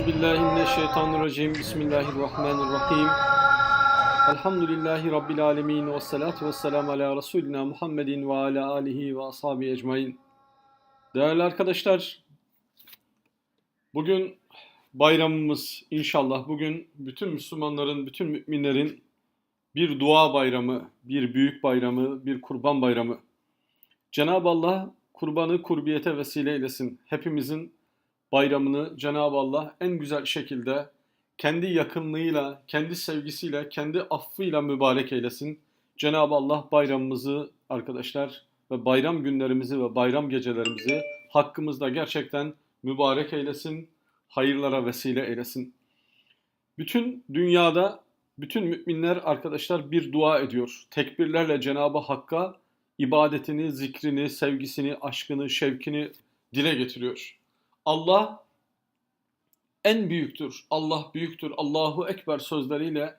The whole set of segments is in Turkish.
Euzu billahi mineşşeytanirracim. Bismillahirrahmanirrahim. Elhamdülillahi rabbil alamin ve salatu vesselam ala resulina Muhammedin ve ala alihi ve ashabi ecmaîn. Değerli arkadaşlar, bugün bayramımız inşallah bugün bütün Müslümanların, bütün müminlerin bir dua bayramı, bir büyük bayramı, bir kurban bayramı. Cenab-ı Allah kurbanı kurbiyete vesile eylesin. Hepimizin bayramını Cenab-ı Allah en güzel şekilde kendi yakınlığıyla, kendi sevgisiyle, kendi affıyla mübarek eylesin. Cenab-ı Allah bayramımızı arkadaşlar ve bayram günlerimizi ve bayram gecelerimizi hakkımızda gerçekten mübarek eylesin, hayırlara vesile eylesin. Bütün dünyada bütün müminler arkadaşlar bir dua ediyor. Tekbirlerle Cenab-ı Hakk'a ibadetini, zikrini, sevgisini, aşkını, şevkini dile getiriyor. Allah en büyüktür, Allah büyüktür, Allahu Ekber sözleriyle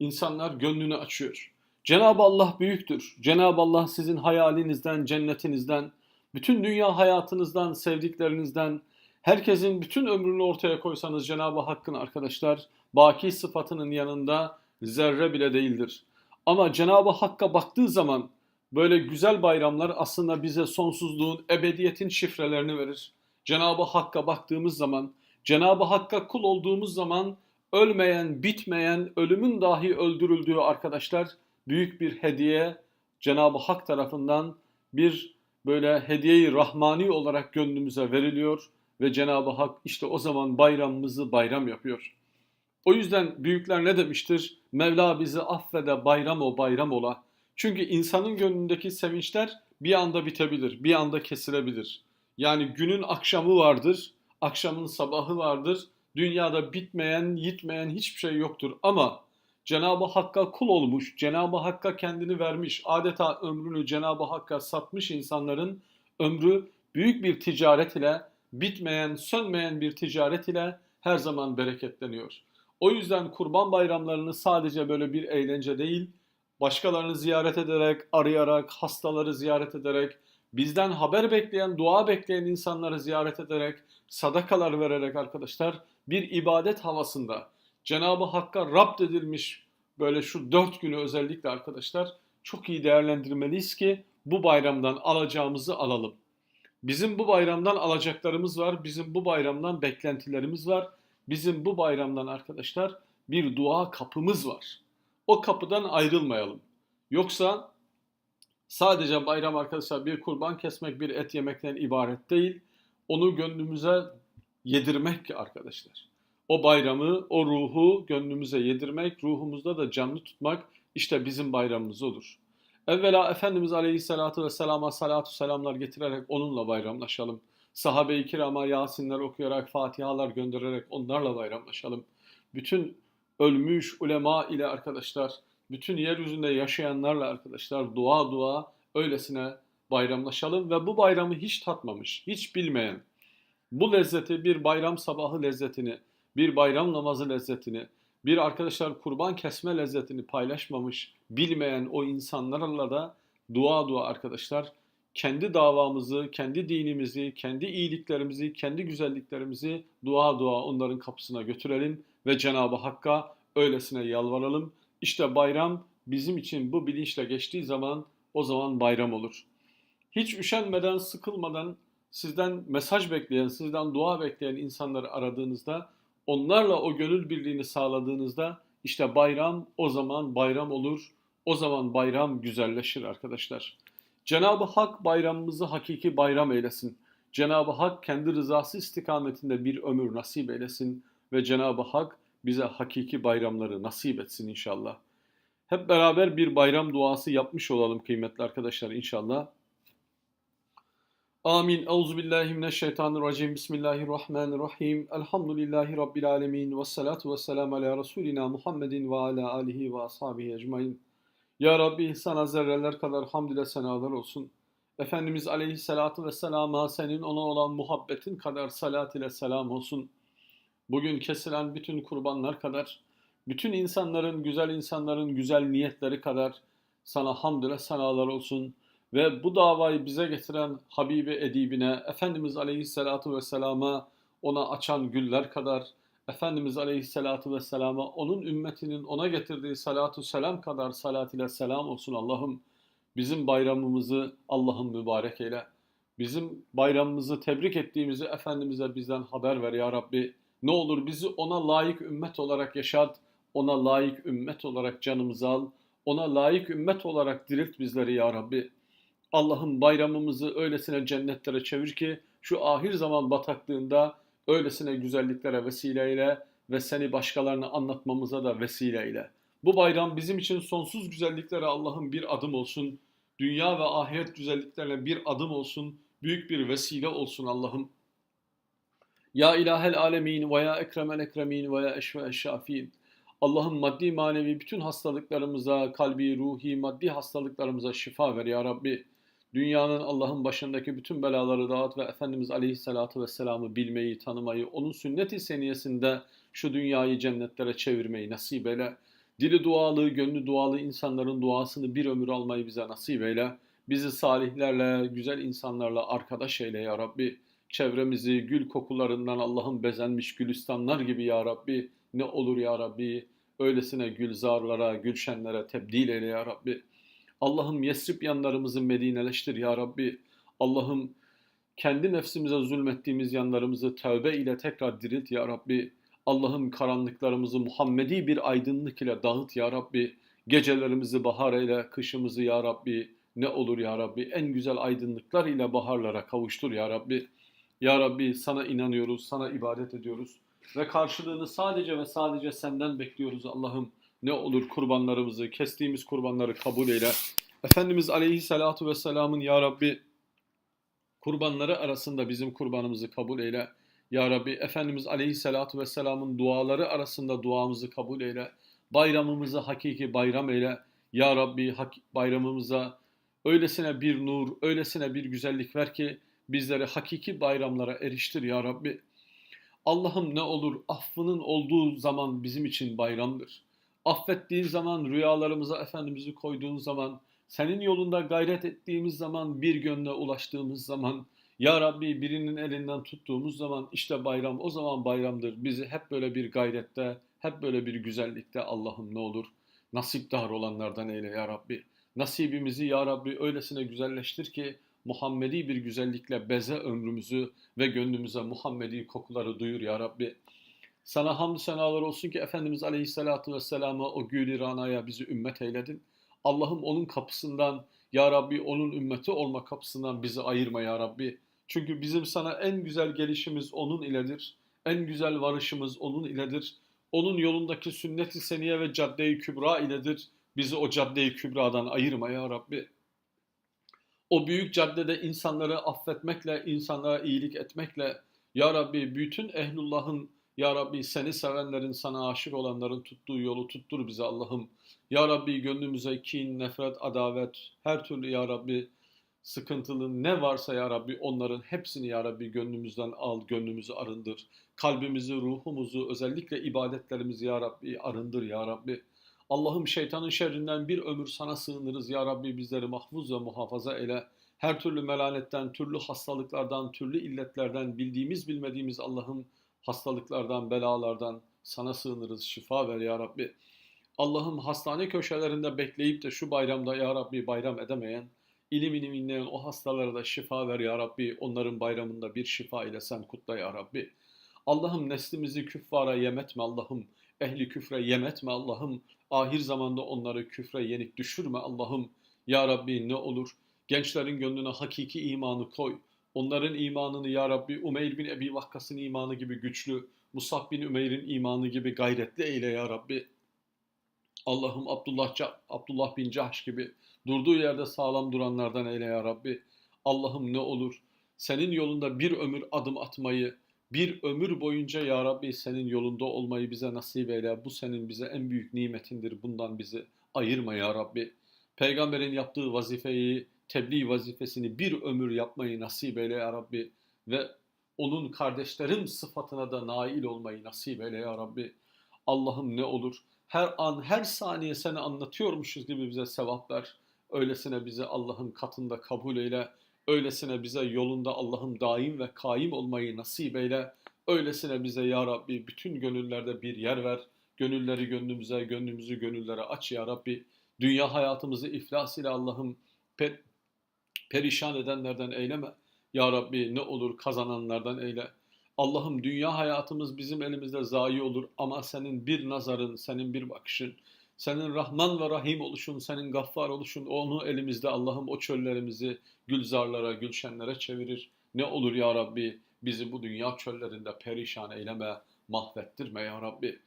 insanlar gönlünü açıyor. Cenab-ı Allah büyüktür. Cenab-ı Allah sizin hayalinizden, cennetinizden, bütün dünya hayatınızdan, sevdiklerinizden, herkesin bütün ömrünü ortaya koysanız Cenab-ı Hakk'ın arkadaşlar, baki sıfatının yanında zerre bile değildir. Ama Cenab-ı Hakk'a baktığı zaman böyle güzel bayramlar aslında bize sonsuzluğun, ebediyetin şifrelerini verir. Cenab-ı Hakk'a baktığımız zaman, Cenab-ı Hakk'a kul olduğumuz zaman ölmeyen, bitmeyen, ölümün dahi öldürüldüğü arkadaşlar büyük bir hediye Cenab-ı Hak tarafından bir böyle hediyeyi rahmani olarak gönlümüze veriliyor ve Cenab-ı Hak işte o zaman bayramımızı bayram yapıyor. O yüzden büyükler ne demiştir? Mevla bizi affede bayram o bayram ola. Çünkü insanın gönlündeki sevinçler bir anda bitebilir, bir anda kesilebilir. Yani günün akşamı vardır, akşamın sabahı vardır. Dünyada bitmeyen, yitmeyen hiçbir şey yoktur. Ama Cenab-ı Hakk'a kul olmuş, Cenab-ı Hakk'a kendini vermiş, adeta ömrünü Cenab-ı Hakk'a satmış insanların ömrü büyük bir ticaret ile, bitmeyen, sönmeyen bir ticaret ile her zaman bereketleniyor. O yüzden kurban bayramlarını sadece böyle bir eğlence değil, başkalarını ziyaret ederek, arayarak, hastaları ziyaret ederek, bizden haber bekleyen, dua bekleyen insanları ziyaret ederek, sadakalar vererek arkadaşlar bir ibadet havasında Cenab-ı Hakk'a Rabt edilmiş böyle şu dört günü özellikle arkadaşlar çok iyi değerlendirmeliyiz ki bu bayramdan alacağımızı alalım. Bizim bu bayramdan alacaklarımız var, bizim bu bayramdan beklentilerimiz var, bizim bu bayramdan arkadaşlar bir dua kapımız var. O kapıdan ayrılmayalım. Yoksa sadece bayram arkadaşlar bir kurban kesmek, bir et yemekten ibaret değil. Onu gönlümüze yedirmek arkadaşlar. O bayramı, o ruhu gönlümüze yedirmek, ruhumuzda da canlı tutmak işte bizim bayramımız olur. Evvela Efendimiz Aleyhisselatü Vesselam'a salatu selamlar getirerek onunla bayramlaşalım. Sahabe-i kirama Yasinler okuyarak, Fatihalar göndererek onlarla bayramlaşalım. Bütün ölmüş ulema ile arkadaşlar, bütün yeryüzünde yaşayanlarla arkadaşlar dua dua öylesine bayramlaşalım ve bu bayramı hiç tatmamış, hiç bilmeyen, bu lezzeti bir bayram sabahı lezzetini, bir bayram namazı lezzetini, bir arkadaşlar kurban kesme lezzetini paylaşmamış, bilmeyen o insanlarla da dua dua arkadaşlar kendi davamızı, kendi dinimizi, kendi iyiliklerimizi, kendi güzelliklerimizi dua dua onların kapısına götürelim ve Cenab-ı Hakk'a öylesine yalvaralım. İşte bayram bizim için bu bilinçle geçtiği zaman o zaman bayram olur. Hiç üşenmeden, sıkılmadan sizden mesaj bekleyen, sizden dua bekleyen insanları aradığınızda, onlarla o gönül birliğini sağladığınızda işte bayram o zaman bayram olur. O zaman bayram güzelleşir arkadaşlar. Cenab-ı Hak bayramımızı hakiki bayram eylesin. Cenab-ı Hak kendi rızası istikametinde bir ömür nasip eylesin ve Cenab-ı Hak bize hakiki bayramları nasip etsin inşallah. Hep beraber bir bayram duası yapmış olalım kıymetli arkadaşlar inşallah. Amin. Euzu billahi mineşşeytanirracim. Bismillahirrahmanirrahim. Elhamdülillahi rabbil alamin ve salatu vesselam ala resulina Muhammedin ve ala alihi ve ashabihi ecmaîn. Ya Rabbi sana zerreler kadar hamd ile senalar olsun. Efendimiz aleyhissalatu vesselama senin ona olan muhabbetin kadar salat ile selam olsun. Bugün kesilen bütün kurbanlar kadar, bütün insanların, güzel insanların güzel niyetleri kadar sana hamd ile senalar olsun. Ve bu davayı bize getiren Habibi Edibine, Efendimiz Aleyhisselatu Vesselam'a ona açan güller kadar, Efendimiz Aleyhisselatü Vesselam'a onun ümmetinin ona getirdiği salatu selam kadar salat ile selam olsun Allah'ım. Bizim bayramımızı Allah'ım mübarek eyle. Bizim bayramımızı tebrik ettiğimizi Efendimiz'e bizden haber ver ya Rabbi. Ne olur bizi ona layık ümmet olarak yaşat, ona layık ümmet olarak canımızı al, ona layık ümmet olarak dirilt bizleri ya Rabbi. Allah'ım bayramımızı öylesine cennetlere çevir ki şu ahir zaman bataklığında öylesine güzelliklere vesileyle ve seni başkalarına anlatmamıza da vesileyle. Bu bayram bizim için sonsuz güzelliklere Allah'ım bir adım olsun. Dünya ve ahiret güzelliklerine bir adım olsun. Büyük bir vesile olsun Allah'ım. Ya ilahel alemin ve ya ekremel ekremin ve ya eşve şafin. Allah'ım maddi manevi bütün hastalıklarımıza, kalbi, ruhi, maddi hastalıklarımıza şifa ver ya Rabbi. Dünyanın Allah'ın başındaki bütün belaları dağıt ve Efendimiz Aleyhisselatü Vesselam'ı bilmeyi, tanımayı, onun sünnet-i seniyesinde şu dünyayı cennetlere çevirmeyi nasip eyle. Dili dualı, gönlü dualı insanların duasını bir ömür almayı bize nasip eyle. Bizi salihlerle, güzel insanlarla arkadaş eyle ya Rabbi. Çevremizi gül kokularından Allah'ın bezenmiş gülistanlar gibi ya Rabbi. Ne olur ya Rabbi. Öylesine gülzarlara, gülşenlere tebdil eyle ya Rabbi. Allah'ım Yesrib yanlarımızı Medineleştir ya Rabbi. Allah'ım kendi nefsimize zulmettiğimiz yanlarımızı tövbe ile tekrar dirilt ya Rabbi. Allah'ım karanlıklarımızı Muhammedi bir aydınlık ile dağıt ya Rabbi. Gecelerimizi bahar eyle, kışımızı ya Rabbi. Ne olur ya Rabbi en güzel aydınlıklar ile baharlara kavuştur ya Rabbi. Ya Rabbi sana inanıyoruz, sana ibadet ediyoruz. Ve karşılığını sadece ve sadece senden bekliyoruz Allah'ım. Ne olur kurbanlarımızı, kestiğimiz kurbanları kabul eyle. Efendimiz Aleyhisselatu Vesselam'ın Ya Rabbi kurbanları arasında bizim kurbanımızı kabul eyle. Ya Rabbi Efendimiz Aleyhisselatu Vesselam'ın duaları arasında duamızı kabul eyle. Bayramımızı hakiki bayram eyle. Ya Rabbi bayramımıza öylesine bir nur, öylesine bir güzellik ver ki bizleri hakiki bayramlara eriştir Ya Rabbi. Allah'ım ne olur affının olduğu zaman bizim için bayramdır. Affettiğin zaman, rüyalarımıza Efendimiz'i koyduğun zaman, senin yolunda gayret ettiğimiz zaman, bir gönle ulaştığımız zaman, Ya Rabbi birinin elinden tuttuğumuz zaman işte bayram o zaman bayramdır. Bizi hep böyle bir gayrette, hep böyle bir güzellikte Allah'ım ne olur nasipdar olanlardan eyle Ya Rabbi. Nasibimizi Ya Rabbi öylesine güzelleştir ki Muhammedi bir güzellikle beze ömrümüzü ve gönlümüze Muhammedi kokuları duyur Ya Rabbi. Sana hamd senalar olsun ki Efendimiz Aleyhisselatü Vesselam'a o gül ranaya bizi ümmet eyledin. Allah'ım onun kapısından Ya Rabbi onun ümmeti olma kapısından bizi ayırma Ya Rabbi. Çünkü bizim sana en güzel gelişimiz onun iledir. En güzel varışımız onun iledir. Onun yolundaki sünnet-i seniye ve cadde-i kübra iledir. Bizi o cadde-i kübradan ayırma Ya Rabbi. O büyük caddede insanları affetmekle, insanlara iyilik etmekle, Ya Rabbi bütün ehlullahın ya Rabbi seni sevenlerin, sana aşık olanların tuttuğu yolu tuttur bize Allah'ım. Ya Rabbi gönlümüze kin, nefret, adavet, her türlü Ya Rabbi sıkıntılı ne varsa Ya Rabbi onların hepsini Ya Rabbi gönlümüzden al, gönlümüzü arındır. Kalbimizi, ruhumuzu, özellikle ibadetlerimizi Ya Rabbi arındır Ya Rabbi. Allah'ım şeytanın şerrinden bir ömür sana sığınırız Ya Rabbi bizleri mahfuz ve muhafaza eyle. Her türlü melanetten, türlü hastalıklardan, türlü illetlerden bildiğimiz bilmediğimiz Allah'ım hastalıklardan, belalardan sana sığınırız. Şifa ver ya Rabbi. Allah'ım hastane köşelerinde bekleyip de şu bayramda ya Rabbi bayram edemeyen, ilim ilim inleyen o hastalara da şifa ver ya Rabbi. Onların bayramında bir şifa ile sen kutla ya Rabbi. Allah'ım neslimizi küffara yemetme Allah'ım. Ehli küfre yemetme Allah'ım. Ahir zamanda onları küfre yenik düşürme Allah'ım. Ya Rabbi ne olur gençlerin gönlüne hakiki imanı koy. Onların imanını ya Rabbi Umeyr bin Ebi Vakkas'ın imanı gibi güçlü, Musab bin Ümeyr'in imanı gibi gayretli eyle ya Rabbi. Allah'ım Abdullah, Abdullah bin Cahş gibi durduğu yerde sağlam duranlardan eyle ya Rabbi. Allah'ım ne olur senin yolunda bir ömür adım atmayı, bir ömür boyunca ya Rabbi senin yolunda olmayı bize nasip eyle. Bu senin bize en büyük nimetindir. Bundan bizi ayırma ya Rabbi. Peygamberin yaptığı vazifeyi tebliğ vazifesini bir ömür yapmayı nasip eyle ya Rabbi ve onun kardeşlerim sıfatına da nail olmayı nasip eyle ya Rabbi. Allah'ım ne olur her an her saniye seni anlatıyormuşuz gibi bize sevap ver. Öylesine bize Allah'ın katında kabul eyle. Öylesine bize yolunda Allah'ım daim ve kaim olmayı nasip eyle. Öylesine bize ya Rabbi bütün gönüllerde bir yer ver. Gönülleri gönlümüze, gönlümüzü gönüllere aç ya Rabbi. Dünya hayatımızı iflas ile Allah'ım per, perişan edenlerden eyleme. Ya Rabbi ne olur kazananlardan eyle. Allah'ım dünya hayatımız bizim elimizde zayi olur ama senin bir nazarın, senin bir bakışın, senin Rahman ve Rahim oluşun, senin Gaffar oluşun, onu elimizde Allah'ım o çöllerimizi gülzarlara, gülşenlere çevirir. Ne olur ya Rabbi bizi bu dünya çöllerinde perişan eyleme, mahvettirme ya Rabbi.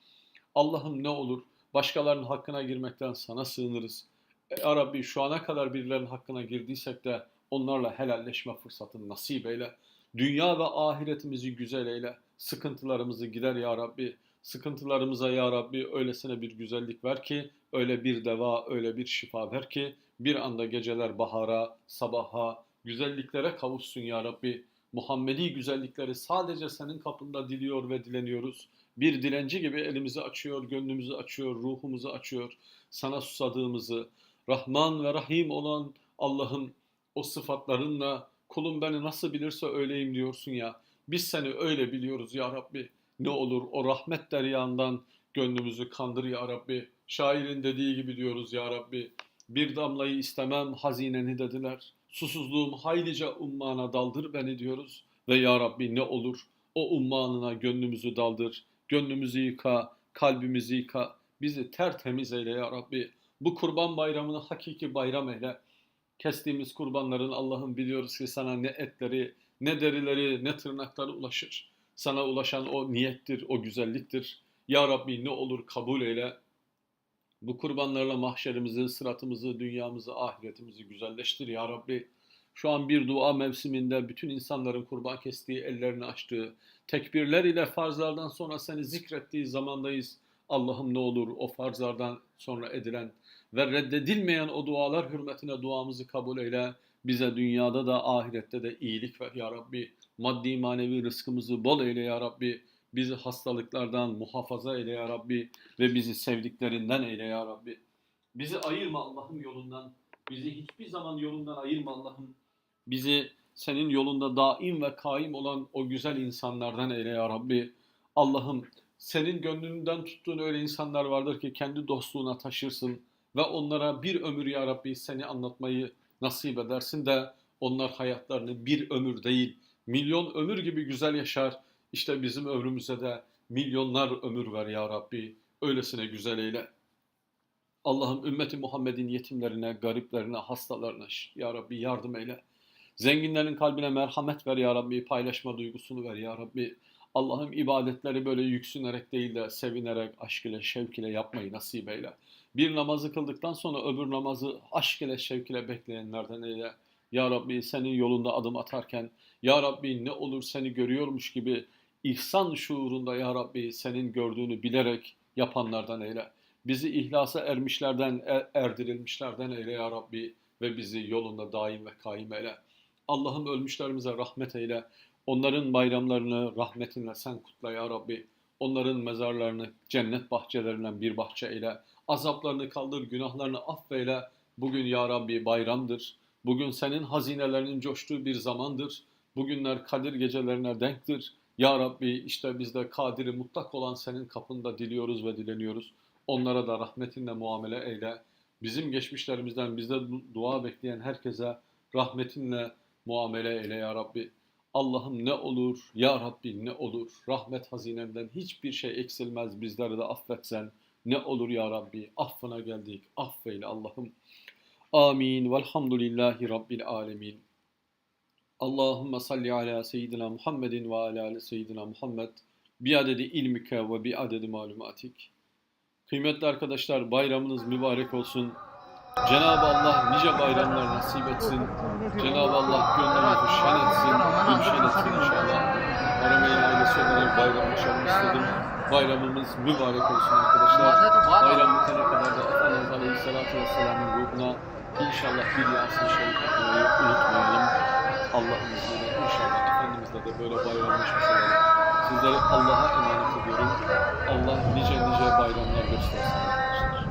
Allah'ım ne olur başkalarının hakkına girmekten sana sığınırız. E, ya Rabbi şu ana kadar birilerinin hakkına girdiysek de onlarla helalleşme fırsatını nasip eyle. Dünya ve ahiretimizi güzel eyle. Sıkıntılarımızı gider ya Rabbi. Sıkıntılarımıza ya Rabbi öylesine bir güzellik ver ki, öyle bir deva, öyle bir şifa ver ki, bir anda geceler bahara, sabaha, güzelliklere kavuşsun ya Rabbi. Muhammedi güzellikleri sadece senin kapında diliyor ve dileniyoruz. Bir dilenci gibi elimizi açıyor, gönlümüzü açıyor, ruhumuzu açıyor. Sana susadığımızı, Rahman ve Rahim olan Allah'ım o sıfatlarınla kulum beni nasıl bilirse öyleyim diyorsun ya. Biz seni öyle biliyoruz ya Rabbi. Ne olur o rahmet deryağından gönlümüzü kandır ya Rabbi. Şairin dediği gibi diyoruz ya Rabbi. Bir damlayı istemem hazineni dediler. Susuzluğum haylice ummana daldır beni diyoruz. Ve ya Rabbi ne olur o ummanına gönlümüzü daldır. Gönlümüzü yıka, kalbimizi yıka. Bizi tertemiz eyle ya Rabbi. Bu kurban bayramını hakiki bayram eyle. Kestiğimiz kurbanların Allah'ım biliyoruz ki sana ne etleri, ne derileri, ne tırnakları ulaşır. Sana ulaşan o niyettir, o güzelliktir. Ya Rabbi ne olur kabul eyle. Bu kurbanlarla mahşerimizi, sıratımızı, dünyamızı, ahiretimizi güzelleştir ya Rabbi. Şu an bir dua mevsiminde bütün insanların kurban kestiği, ellerini açtığı, tekbirler ile farzlardan sonra seni zikrettiği zamandayız. Allah'ım ne olur o farzlardan sonra edilen ve reddedilmeyen o dualar hürmetine duamızı kabul eyle. Bize dünyada da ahirette de iyilik ver ya Rabbi. Maddi manevi rızkımızı bol eyle ya Rabbi. Bizi hastalıklardan muhafaza eyle ya Rabbi. Ve bizi sevdiklerinden eyle ya Rabbi. Bizi ayırma Allah'ın yolundan. Bizi hiçbir zaman yolundan ayırma Allah'ım. Bizi senin yolunda daim ve kaim olan o güzel insanlardan eyle ya Rabbi. Allah'ım senin gönlünden tuttuğun öyle insanlar vardır ki kendi dostluğuna taşırsın ve onlara bir ömür ya Rabbi seni anlatmayı nasip edersin de onlar hayatlarını bir ömür değil milyon ömür gibi güzel yaşar. İşte bizim ömrümüze de milyonlar ömür ver ya Rabbi. Öylesine güzel eyle. Allah'ım ümmeti Muhammed'in yetimlerine, gariplerine, hastalarına ya Rabbi yardım eyle. Zenginlerin kalbine merhamet ver ya Rabbi, paylaşma duygusunu ver ya Rabbi. Allah'ım ibadetleri böyle yüksünerek değil de sevinerek, aşk ile, şevk ile yapmayı nasip eyle. Bir namazı kıldıktan sonra öbür namazı aşk ile, şevk ile bekleyenlerden eyle. Ya Rabbi senin yolunda adım atarken, Ya Rabbi ne olur seni görüyormuş gibi ihsan şuurunda Ya Rabbi senin gördüğünü bilerek yapanlardan eyle. Bizi ihlasa ermişlerden, er, erdirilmişlerden eyle Ya Rabbi ve bizi yolunda daim ve kaim eyle. Allah'ım ölmüşlerimize rahmet eyle. Onların bayramlarını rahmetinle sen kutla ya Rabbi. Onların mezarlarını cennet bahçelerinden bir bahçe eyle. Azaplarını kaldır, günahlarını affeyle. Bugün ya Rabbi bayramdır. Bugün senin hazinelerinin coştuğu bir zamandır. Bugünler Kadir gecelerine denktir. Ya Rabbi işte biz de kadiri mutlak olan senin kapında diliyoruz ve dileniyoruz. Onlara da rahmetinle muamele eyle. Bizim geçmişlerimizden bizde dua bekleyen herkese rahmetinle muamele eyle ya Rabbi. Allah'ım ne olur, ya Rabbi ne olur, rahmet hazinemden hiçbir şey eksilmez bizleri de affetsen. Ne olur ya Rabbi, affına geldik, affeyle Allah'ım. Amin. Velhamdülillahi Rabbil alemin. Allahümme salli ala seyyidina Muhammedin ve ala ali seyyidina Muhammed. Bi adedi ilmike ve bi adedi malumatik. Kıymetli arkadaşlar bayramınız mübarek olsun. Cenab-ı Allah nice bayramlar nasip etsin. Cenab-ı Allah gönlünüzü şen etsin, gülşen etsin inşallah. Arameyn ailesi olarak bayramlaşalım istedim. Bayramımız mübarek olsun arkadaşlar. Bayram bitene kadar da Efendimiz Aleyhisselatü Vesselam'ın ruhuna inşallah bir Yasin Şerif unutmayalım. Allah'ın izniyle inşallah Efendimizle de böyle bayramlaşmış olalım. Sizleri Allah'a emanet ediyorum. Allah nice nice bayramlar göstersin arkadaşlar.